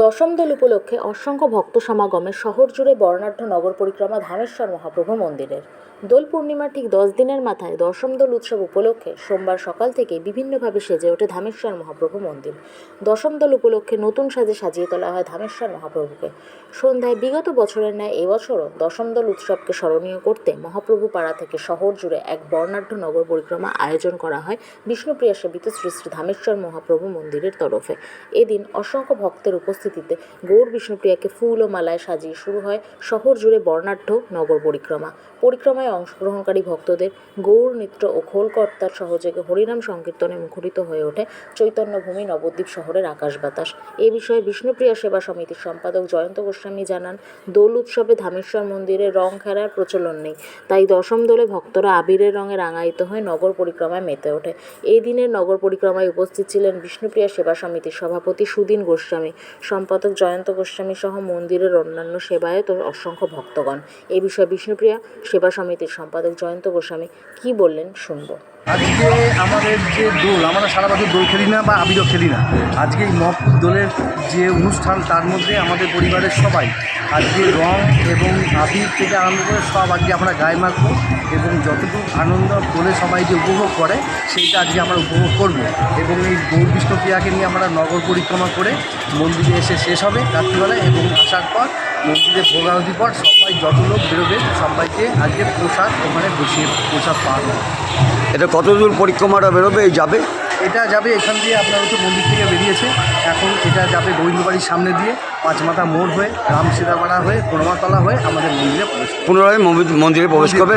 দশম দোল উপলক্ষে অসংখ্য ভক্ত সমাগমে শহর জুড়ে বর্ণাঢ্য নগর পরিক্রমা ধামেশ্বর মহাপ্রভু মন্দিরের। দোল পূর্ণিমার ঠিক দশ দিনের মাথায় দশম দোল উৎসব উপলক্ষে সোমবার সকাল থেকে বিভিন্নভাবে সেজে ওঠে ধামেশ্বর মহাপ্রভু মন্দির। দশম দোল উপলক্ষে নতুন সাজে সাজিয়ে তোলা হয় ধামেশ্বর মহাপ্রভুকে। সন্ধ্যায় বিগত বছরের ন্যায় এবছরও দশম দোল উৎসবকে স্মরণীয় করতে মহাপ্রভু পাড়া থেকে শহর জুড়ে এক বর্ণাঢ্য নগর পরিক্রমা আয়োজন করা হয় বিষ্ণুপ্রিয়া সেবিত শ্রী শ্রী ধামেশ্বর মহাপ্রভু মন্দিরের তরফে। এদিন অসংখ্য ভক্তের উপস্থিতিতে গৌর বিষ্ণুপ্রিয়াকে ফুল ও মালায় সাজিয়ে শুরু হয় শহর জুড়ে বর্ণাঢ্য নগর পরিক্রমা। পরিক্রমায় অংশগ্রহণকারী ভক্তদের গৌর, নৃত্য ও খোলকর্তার সহযোগে হরিনাম সংকীর্তনে মুখরিত হয়ে ওঠে চৈতন্যভূমি নবদ্বীপ শহরের আকাশ বাতাস। এ বিষয়ে বিষ্ণুপ্রিয়া সেবা সমিতির সম্পাদক জয়ন্ত গোস্বামী জানান, দোল উৎসবে ধামেশ্বর মন্দিরে রং খেলার প্রচলন নেই, তাই দশম দোলে ভক্তরা আবিরের রঙে রাঙায়িত হয়ে নগর পরিক্রমায় মেতে ওঠে। এই দিনের নগর পরিক্রমায় উপস্থিত ছিলেন বিষ্ণুপ্রিয়া সেবা সমিতির সভাপতি সুদিন গোস্বামী। সম্পাদক জয়ন্ত গোস্বামী সহ মন্দিরের অন্যান্য সেবায়ত অসংখ্য ভক্তগণ। এ বিষয়ে বিষ্ণুপ্রিয়া সেবা সমিতির সম্পাদক জয়ন্ত গোস্বামী কি বললেন শুনব। আজকে আমাদের যে দোল, আমরা সারা বছর দোল খেলি না বা আবিরও খেলি না। আজকে এই মহকুব দোলের যে অনুষ্ঠান, তার মধ্যে আমাদের পরিবারের সবাই আজকে রং এবং আবির থেকে আরম্ভ করে সব আজকে আমরা গায়ে মাখবো এবং যতটুকু আনন্দ দোলে সবাই যে উপভোগ করে, সেইটা আজকে আমরা উপভোগ করব। এবং এই গৌর বিষ্ণুপ্রিয়াকে নিয়ে আমরা নগর পরিক্রমা করে মন্দিরে এসে শেষ হবে রাত্রিবেলায় এবং আসার পর মন্দিরে ভোগারতির পর সবাই যত লোক বেরোবে, সবাইকে আজকে প্রসাদ ওখানে বসিয়ে, প্রসাদ পাওয়া এটা কত দূর পরিক্রমাটা বেরোবে এই যাবে? এটা যাবে এখান দিয়ে আপনার হচ্ছে মন্দির থেকে বেরিয়েছে। এখন এটা যাবে গোবিন্দবাড়ির সামনে দিয়ে পাঁচমাথা মোড় হয়ে রামসীতাপাড়া হয়ে কোরমাতলা হয়ে আমাদের মন্দিরে প্রবেশ পুনরায় মন্দির- প্রবেশ করবে।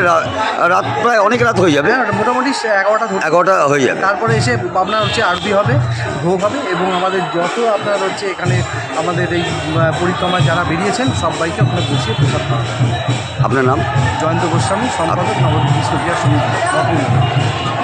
রাত প্রায় অনেক রাত হয়ে যাবে। মোটামুটি এগারোটা এগারোটা হয়ে যাবে। তারপরে এসে আপনার হচ্ছে আরতি হবে ভোগ হবে এবং আমাদের যত আপনার হচ্ছে এখানে আমাদের এই পরিক্রমায় যারা বেরিয়েছেন সবাইকে আপনার বসিয়ে প্রসাদ পাওয়া আপনার নাম? জয়ন্ত গোস্বামী সম্পাদক নবদ্বীপ বিষ্ণুপ্রিয়া সমিতি Thank you.